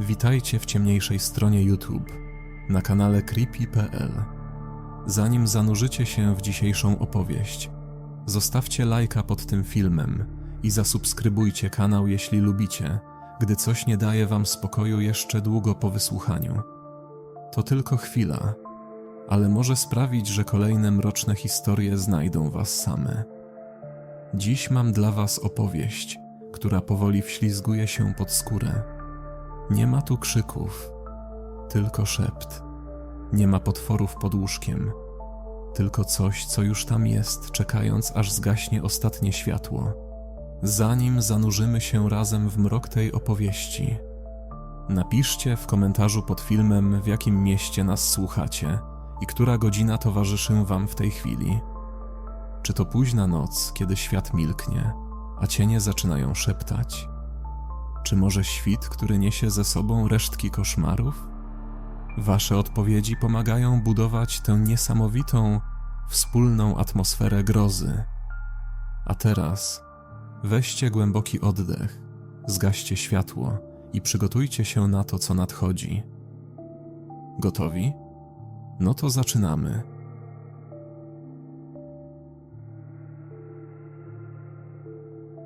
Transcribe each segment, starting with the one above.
Witajcie w ciemniejszej stronie YouTube na kanale creepy.pl. Zanim zanurzycie się w dzisiejszą opowieść, zostawcie lajka pod tym filmem i zasubskrybujcie kanał, jeśli lubicie, gdy coś nie daje wam spokoju jeszcze długo po wysłuchaniu. To tylko chwila, ale może sprawić, że kolejne mroczne historie znajdą was same. Dziś mam dla was opowieść, która powoli wślizguje się pod skórę. Nie ma tu krzyków, tylko szept. Nie ma potworów pod łóżkiem, tylko coś, co już tam jest, czekając aż zgaśnie ostatnie światło. Zanim zanurzymy się razem w mrok tej opowieści, napiszcie w komentarzu pod filmem, w jakim mieście nas słuchacie i która godzina towarzyszy Wam w tej chwili. Czy to późna noc, kiedy świat milknie, a cienie zaczynają szeptać? Czy może świt, który niesie ze sobą resztki koszmarów? Wasze odpowiedzi pomagają budować tę niesamowitą, wspólną atmosferę grozy. A teraz weźcie głęboki oddech, zgaście światło i przygotujcie się na to, co nadchodzi. Gotowi? No to zaczynamy.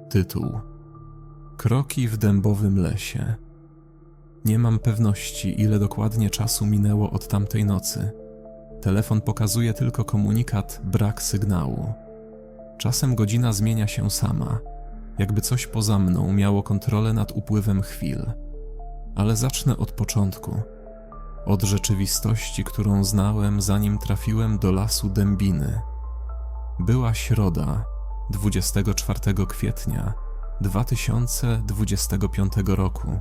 Tytuł Kroki w dębowym lesie. Nie mam pewności, ile dokładnie czasu minęło od tamtej nocy. Telefon pokazuje tylko komunikat brak sygnału. Czasem godzina zmienia się sama, jakby coś poza mną miało kontrolę nad upływem chwil. Ale zacznę od początku. Od rzeczywistości, którą znałem, zanim trafiłem do lasu Dębiny. Była środa, 24 kwietnia 2025 roku.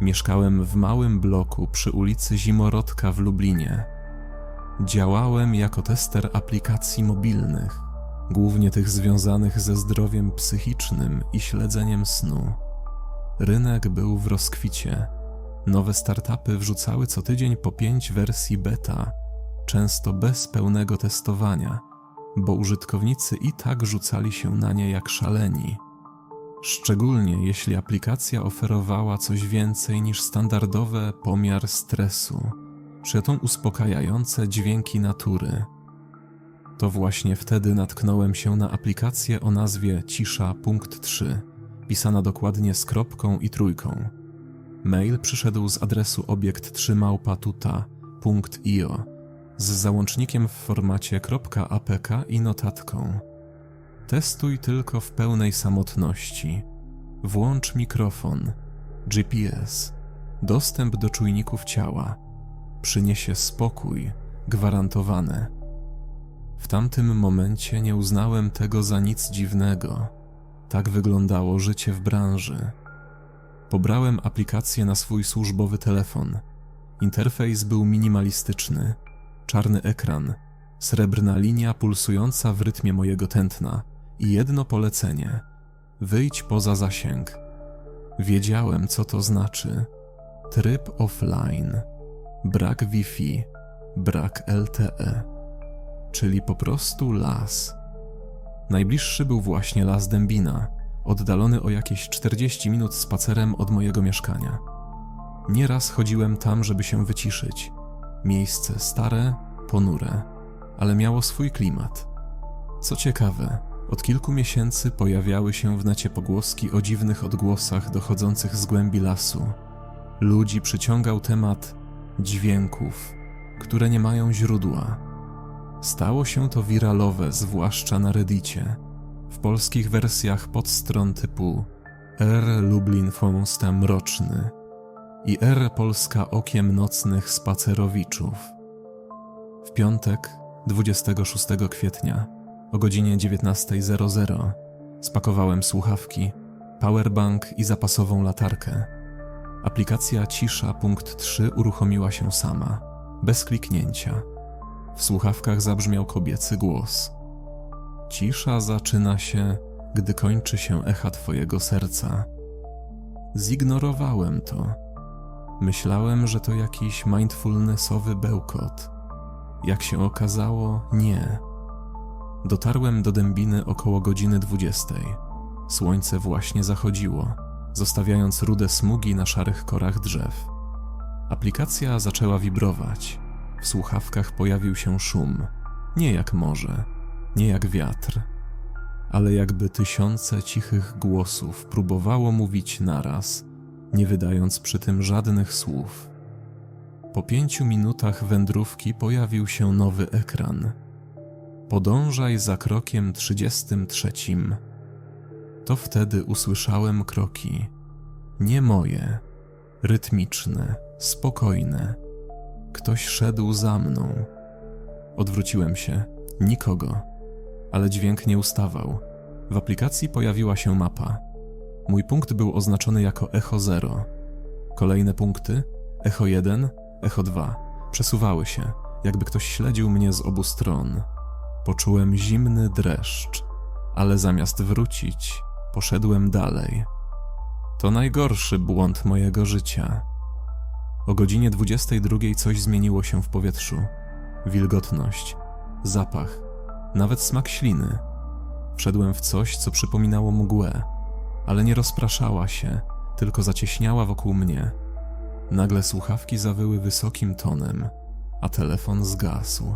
Mieszkałem w małym bloku przy ulicy Zimorodka w Lublinie. Działałem jako tester aplikacji mobilnych, głównie tych związanych ze zdrowiem psychicznym i śledzeniem snu. Rynek był w rozkwicie. Nowe startupy wrzucały co tydzień po pięć wersji beta, często bez pełnego testowania, bo użytkownicy i tak rzucali się na nie jak szaleni szczególnie jeśli aplikacja oferowała coś więcej niż standardowe pomiar stresu, czy to uspokajające dźwięki natury. To właśnie wtedy natknąłem się na aplikację o nazwie Cisza punkt 3, pisana dokładnie z kropką i trójką. Mail przyszedł z adresu obiekt 3 małpatuta.io z załącznikiem w formacie .apk i notatką. Testuj tylko w pełnej samotności. Włącz mikrofon, GPS, dostęp do czujników ciała. Przyniesie spokój, gwarantowane. W tamtym momencie nie uznałem tego za nic dziwnego. Tak wyglądało życie w branży. Pobrałem aplikację na swój służbowy telefon. Interfejs był minimalistyczny. Czarny ekran, srebrna linia pulsująca w rytmie mojego tętna – i jedno polecenie: wyjdź poza zasięg. Wiedziałem, co to znaczy. Tryb offline, brak Wi-Fi, brak LTE, czyli po prostu las. Najbliższy był właśnie las Dębina, oddalony o jakieś 40 minut spacerem od mojego mieszkania. Nieraz chodziłem tam, żeby się wyciszyć. Miejsce stare, ponure, ale miało swój klimat. Co ciekawe, od kilku miesięcy pojawiały się w necie pogłoski o dziwnych odgłosach dochodzących z głębi lasu. Ludzi przyciągał temat dźwięków, które nie mają źródła. Stało się to wiralowe, zwłaszcza na Reddicie, w polskich wersjach podstron typu R Lublin Fonsta Mroczny i R Polska Okiem Nocnych Spacerowiczów. W piątek, 26 kwietnia, o godzinie 19.00 spakowałem słuchawki, powerbank i zapasową latarkę. Aplikacja Cisza punkt 3 uruchomiła się sama, bez kliknięcia. W słuchawkach zabrzmiał kobiecy głos. Cisza zaczyna się, gdy kończy się echa twojego serca. Zignorowałem to. Myślałem, że to jakiś mindfulnessowy bełkot. Jak się okazało, nie. Dotarłem do Dębiny około godziny 20. Słońce właśnie zachodziło, zostawiając rude smugi na szarych korach drzew. Aplikacja zaczęła wibrować. W słuchawkach pojawił się szum. Nie jak morze, nie jak wiatr, ale jakby tysiące cichych głosów próbowało mówić naraz, nie wydając przy tym żadnych słów. Po pięciu minutach wędrówki pojawił się nowy ekran. Podążaj za krokiem 33. To wtedy usłyszałem kroki. Nie moje, rytmiczne, spokojne. Ktoś szedł za mną. Odwróciłem się. Nikogo. Ale dźwięk nie ustawał. W aplikacji pojawiła się mapa. Mój punkt był oznaczony jako Echo 0. Kolejne punkty Echo 1, Echo 2 przesuwały się, jakby ktoś śledził mnie z obu stron. Poczułem zimny dreszcz, ale zamiast wrócić, poszedłem dalej. To najgorszy błąd mojego życia. O godzinie 22 coś zmieniło się w powietrzu. Wilgotność, zapach, nawet smak śliny. Wszedłem w coś, co przypominało mgłę, ale nie rozpraszała się, tylko zacieśniała wokół mnie. Nagle słuchawki zawyły wysokim tonem, a telefon zgasł.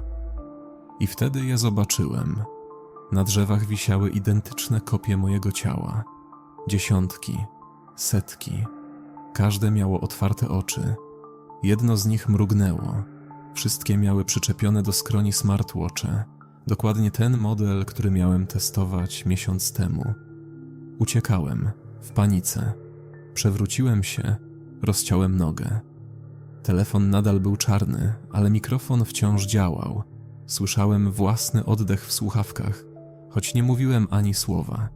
I wtedy je zobaczyłem. Na drzewach wisiały identyczne kopie mojego ciała. Dziesiątki, setki. Każde miało otwarte oczy. Jedno z nich mrugnęło. Wszystkie miały przyczepione do skroni smartwatche. Dokładnie ten model, który miałem testować miesiąc temu. Uciekałem, w panice. Przewróciłem się, rozciąłem nogę. Telefon nadal był czarny, ale mikrofon wciąż działał. Słyszałem własny oddech w słuchawkach, choć nie mówiłem ani słowa.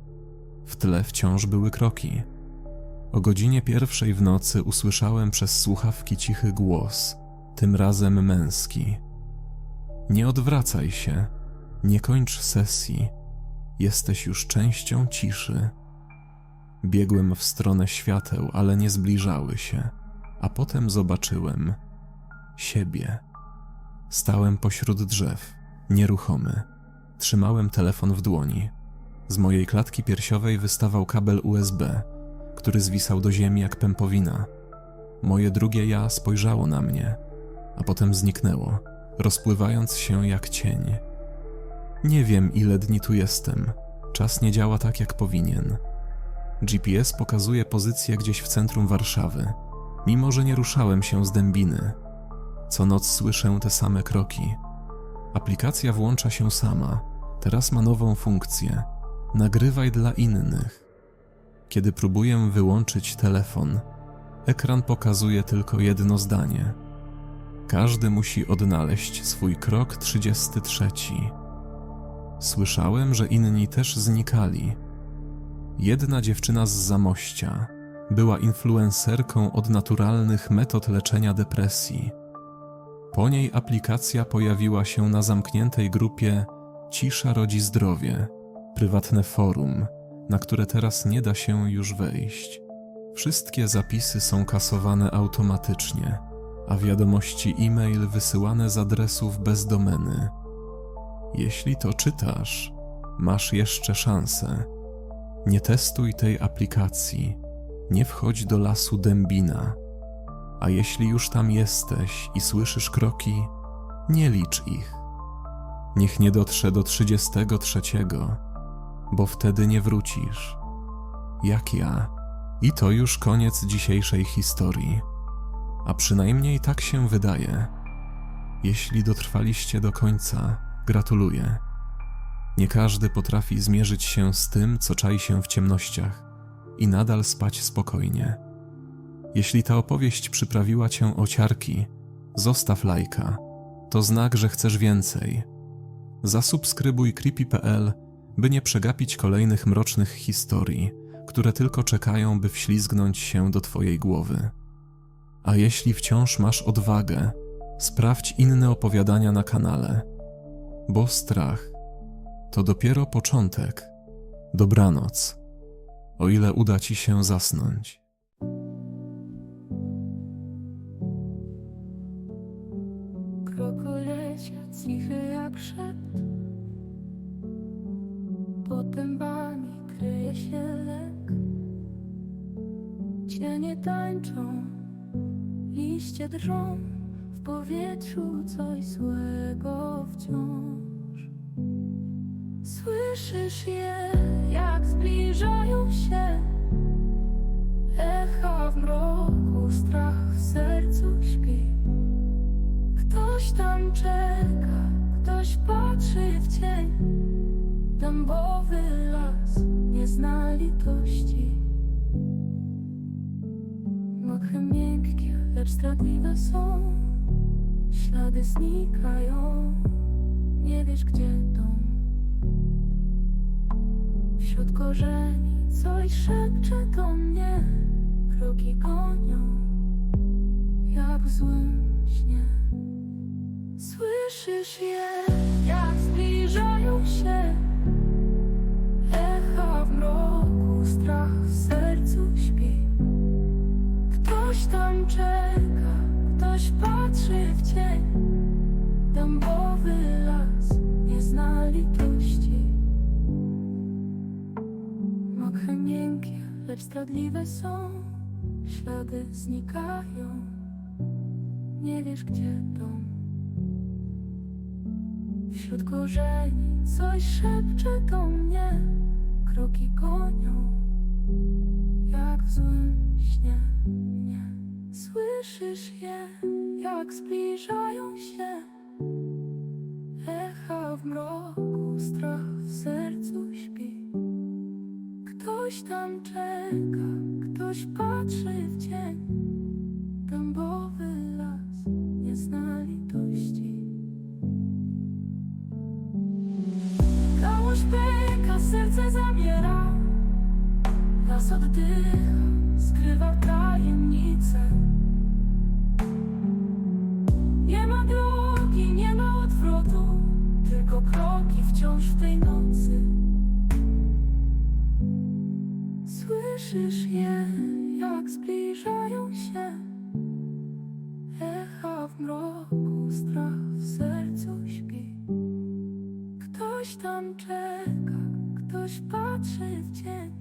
W tle wciąż były kroki. O godzinie pierwszej w nocy usłyszałem przez słuchawki cichy głos, tym razem męski. Nie odwracaj się, nie kończ sesji, jesteś już częścią ciszy. Biegłem w stronę świateł, ale nie zbliżały się, a potem zobaczyłem siebie. Stałem pośród drzew, nieruchomy. Trzymałem telefon w dłoni. Z mojej klatki piersiowej wystawał kabel USB, który zwisał do ziemi jak pępowina. Moje drugie ja spojrzało na mnie, a potem zniknęło, rozpływając się jak cień. Nie wiem, ile dni tu jestem. Czas nie działa tak, jak powinien. GPS pokazuje pozycję gdzieś w centrum Warszawy, mimo że nie ruszałem się z dębiny. Co noc słyszę te same kroki. Aplikacja włącza się sama. Teraz ma nową funkcję. Nagrywaj dla innych. Kiedy próbuję wyłączyć telefon, ekran pokazuje tylko jedno zdanie. Każdy musi odnaleźć swój krok 33. Słyszałem, że inni też znikali. Jedna dziewczyna z Zamościa była influencerką od naturalnych metod leczenia depresji. Po niej aplikacja pojawiła się na zamkniętej grupie Cisza rodzi zdrowie, prywatne forum, na które teraz nie da się już wejść. Wszystkie zapisy są kasowane automatycznie, a wiadomości e-mail wysyłane z adresów bez domeny. Jeśli to czytasz, masz jeszcze szansę. Nie testuj tej aplikacji, nie wchodź do lasu dębina. A jeśli już tam jesteś i słyszysz kroki, nie licz ich. Niech nie dotrze do 33, bo wtedy nie wrócisz. Jak ja. I to już koniec dzisiejszej historii. A przynajmniej tak się wydaje. Jeśli dotrwaliście do końca, gratuluję. Nie każdy potrafi zmierzyć się z tym, co czai się w ciemnościach i nadal spać spokojnie. Jeśli ta opowieść przyprawiła cię o ciarki, zostaw lajka. To znak, że chcesz więcej. Zasubskrybuj creepy.pl, by nie przegapić kolejnych mrocznych historii, które tylko czekają, by wślizgnąć się do twojej głowy. A jeśli wciąż masz odwagę, sprawdź inne opowiadania na kanale, bo strach to dopiero początek. Dobranoc, o ile uda ci się zasnąć. Kroku lecia cichy jak szept Pod dębami kryje się Cienie tańczą, liście drżą, w powietrzu coś złego wciąż. Słyszysz je, jak zbliżają się, echa w mroku, strach w sercu śpi. Ktoś tam czeka, ktoś patrzy w cień, dębowy las nie zna litości. Mokre, miękkie, lecz zdradliwe są Ślady znikają Nie wiesz gdzie dom Wśród korzeni coś szepcze do mnie. Kroki gonią Jak w złym śnie. Słyszysz je jak zbliżają się. Echa w mroku, strach w sercu śpi. Ktoś tam czeka, ktoś patrzy w cień. Dębowy las nie zna litości zdradliwe są Ślady znikają. Nie wiesz gdzie dom Wśród korzeni coś szepcze do mnie. Kroki gonią jak w złym śnie. Słyszysz je, jak zbliżają się. Echa w mroku, strach w sercu śpi Ktoś tam czeka, ktoś patrzy w cień Dębowy las nie zna litości tam czeka, ktoś patrzy w cień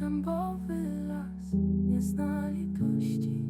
Dębowy las nie zna litości